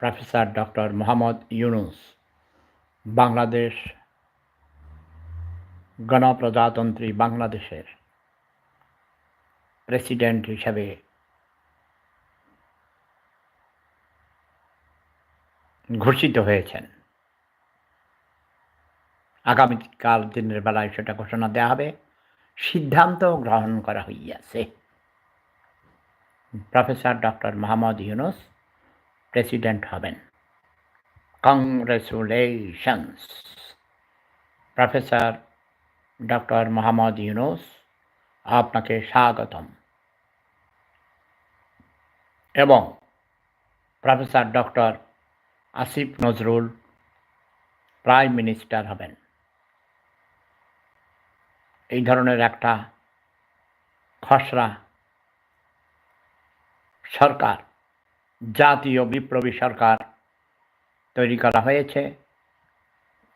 Professor doctor Mohammad Yunus. Bangladesh গণপ্রজাতন্ত্রী বাংলাদেশের president হিসাবে ঘোষিত হয়েছেন। আগামীকাল দিনের বেলায় সেটা ঘোষণা দেওয়া হবে। সিদ্ধান্ত গ্রহণ করা হইয়াছে। Professor doctor Mohammad Yunus president হবেন। Congratulations professor doctor Mohammad Yunus আপনাকে স্বাগতম। এবং professor doctor Asif Nazrul prime minister হবেন। এই ধরনের একটা খসড়া সরকার জাতীয় বিপ্লবী সরকার তৈরি করা হয়েছে।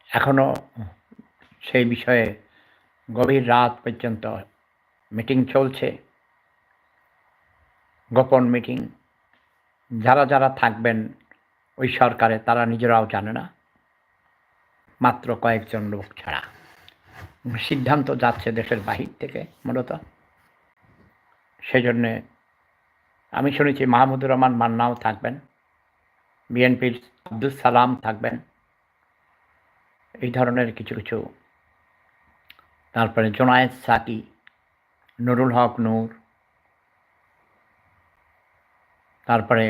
এখনও সেই বিষয়ে গভীর রাত পর্যন্ত মিটিং চলছে। গোপন মিটিং। যারা যারা থাকবেন ওই সরকারে তারা নিজেরাও জানে না। মাত্র কয়েকজন লোক ছাড়া। সিদ্ধান্ত যাচ্ছে দেশের বাহির থেকে মূলত। সেজন্যে আমি শুনেছি মাহমুদুর রহমান মান্নাও থাকবেন, বিএনপির আব্দুল সালাম থাকবেন, এই ধরনের কিছু কিছু। তারপরে জোনায়েদ সাকি, নুরুল হক নূর, তারপরে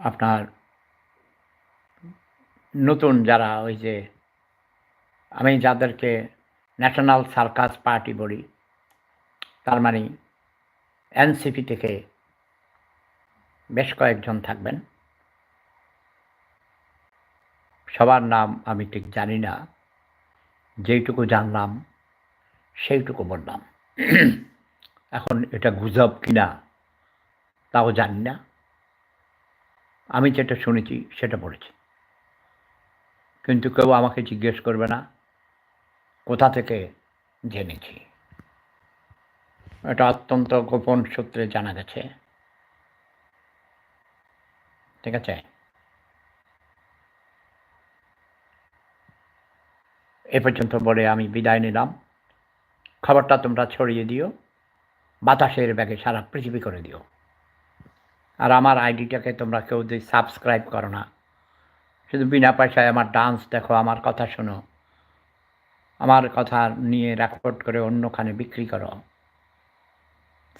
আপনার নতুন যারা ওই যে আমি যাদেরকে ন্যাশনাল সার্কাস পার্টি বলি, তার মানে এনসিপি থেকে বেশ কয়েকজন থাকবেন। সবার নাম আমি ঠিক জানি না। যেইটুকু জানলাম, সেইটুকু বললাম। এখন এটা গুজব কিনা, তাও জানি না। আমি যেটা শুনেছি, সেটা বলেছি। কিন্তু কেউ আমাকে জিজ্ঞেস করবে না, কোথা থেকে জেনেছি? এটা অত্যন্ত গোপন সূত্রে জানা গেছে। ঠিক আছে? এ পর্যন্ত বলে আমি বিদায় নিলাম। খবরটা তোমরা ছড়িয়ে দিও। বাতাসের ব্যাগে সারা পৃথিবী করে দিও। আর আমার আইডিটাকে তোমরা কেউ যদি সাবস্ক্রাইব করো না, শুধু বিনা পয়সায় আমার ডান্স দেখো, আমার কথা শোনো, আমার কথা নিয়ে রেকর্ড করে অন্যখানে বিক্রি করো।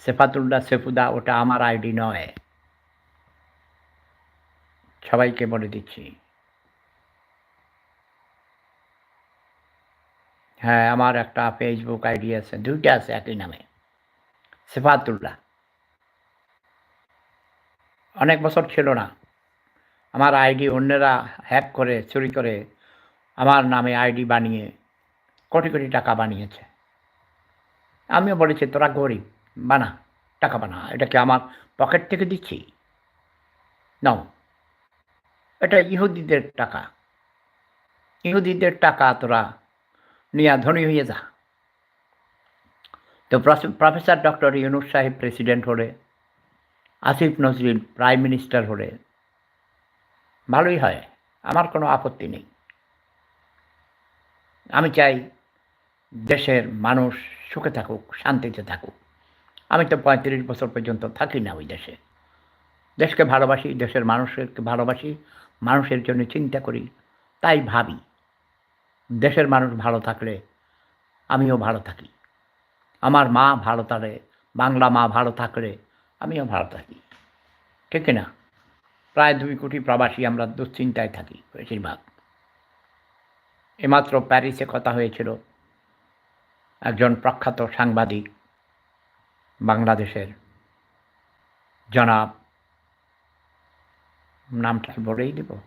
সেফাতুল্লাহ সেফুদা, ওটা আমার আইডি নয়। সবাইকে বলে দিচ্ছি। হ্যাঁ আমার একটা ফেসবুক আইডি আছে, দুইটা আছে একই নামে। সেফাতুল্লাহ। অনেক বছর ছিল না। আমার আইডি অন্যেরা হ্যাক করে, চুরি করে আমার নামে আইডি বানিয়ে, কোটি কোটি টাকা বানিয়েছে। আমিও বলেছি, তোরা গরিব। বানা, টাকা বানা, এটাকে আমার পকেট থেকে দিচ্ছি। নাও, এটা ইহুদিদের টাকা। ইহুদিদের টাকা তোরা নিয়ে ধনী হয়ে যা। তো প্রফেসর ডক্টর ইউনুস সাহেব প্রেসিডেন্ট হলে, আসিফ নজরুল প্রাইম মিনিস্টার হলে, ভালোই হয়, আমার কোনো আপত্তি নেই। আমি চাই দেশের মানুষ সুখে থাকুক, শান্তিতে থাকুক। আমি তো পঁয়ত্রিশ বছর পর্যন্ত থাকি না ওই দেশে। দেশকে ভালোবাসি, দেশের মানুষকে ভালোবাসি, মানুষের জন্য চিন্তা করি, তাই ভাবি, দেশের মানুষ ভালো থাকলে আমিও ভালো থাকি। আমার মা ভালো থাকলে, বাংলা মা ভালো থাকলে আমিও ভালো থাকি। ঠিক না প্রায় দুই কোটি প্রবাসী আমরা দুশ্চিন্তায় থাকি বেশিরভাগ। এমাত্র প্যারিসে কথা হয়েছিল, একজন প্রখ্যাত সাংবাদিক বাংলাদেশের। জনাব, নামটা বলেই দেব।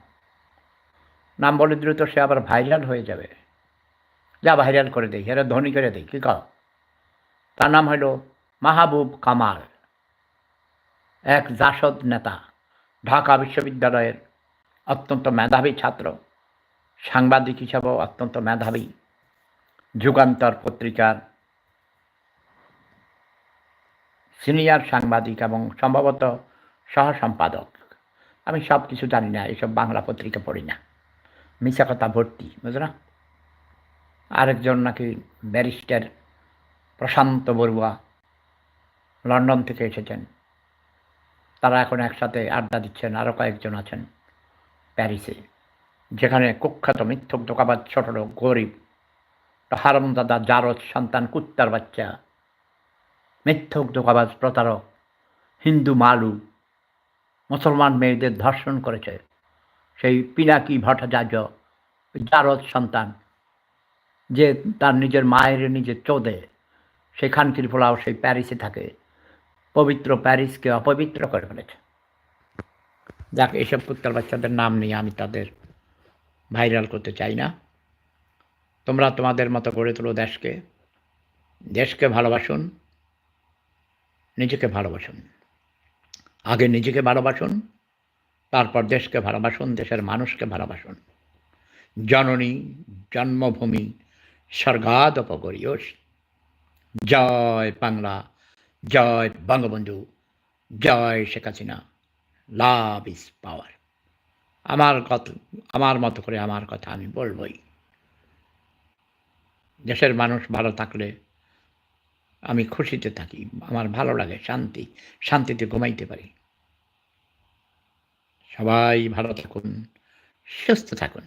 নাম বলে দিলে তো সে আবার ভাইরাল হয়ে যাবে। যা ভাইরাল করে দেই, এরা ধনী করে দেই, কী কও? তার নাম হলো মাহবুব কামাল, এক জাসদ নেতা, ঢাকা বিশ্ববিদ্যালয়ের অত্যন্ত মেধাবী ছাত্র, সাংবাদিক হিসাবেও অত্যন্ত মেধাবী, যুগান্তর পত্রিকার সিনিয়র সাংবাদিক এবং সম্ভবত সহসম্পাদক। আমি সব কিছু জানি না, এসব বাংলা পত্রিকা পড়ি না। মিশা কথা ভর্তি, বুঝলো? আরেকজন নাকি ব্যারিস্টার প্রশান্ত বড়ুয়া লন্ডন থেকে এসেছেন। তারা এখন একসাথে আড্ডা দিচ্ছেন আরও কয়েকজন আছেন প্যারিসে, যেখানে কুখ্যাত মিথ্যক দোকাবাদ ছোট গরিব হারমদাদা জারদ সন্তান, কুত্তার বাচ্চা মিথ্যক দোকাবাজ প্রতারক, হিন্দু মালু, মুসলমান মেয়েদের ধর্ষণ করেছে। সেই পিনাকি ভট্টাচার্য, জারদ সন্তান, যে তার নিজের মায়ের নিজে চোদে সেই খানকির পোলাও সেই প্যারিসে থাকে। পবিত্র প্যারিসকে অপবিত্র করে ফেলেছে। যাক, এসব কুত্তার বাচ্চাদের নাম নিয়ে আমি তাদের ভাইরাল করতে চাই না। তোমরা তোমাদের মতো গড়ে তোলো দেশকে। দেশকে ভালোবাসুন। নিজেকে ভালোবাসুন। আগে নিজেকে ভালোবাসুন, তারপর দেশকে ভালোবাসুন, দেশের মানুষকে ভালোবাসুন। জননী, জন্মভূমি, স্বর্গাদপগরীয়স। জয় বাংলা, জয় বঙ্গবন্ধু, জয় Sheikh Hasina. Love is power. আমার কথা আমার মতো করে আমার কথা আমি বলবই। দেশের মানুষ ভালো থাকলে আমি খুশিতে থাকি, আমার ভালো লাগে শান্তি, শান্তিতে ঘুমাইতে পারি। সবাই ভালো থাকুন, সুস্থ থাকুন।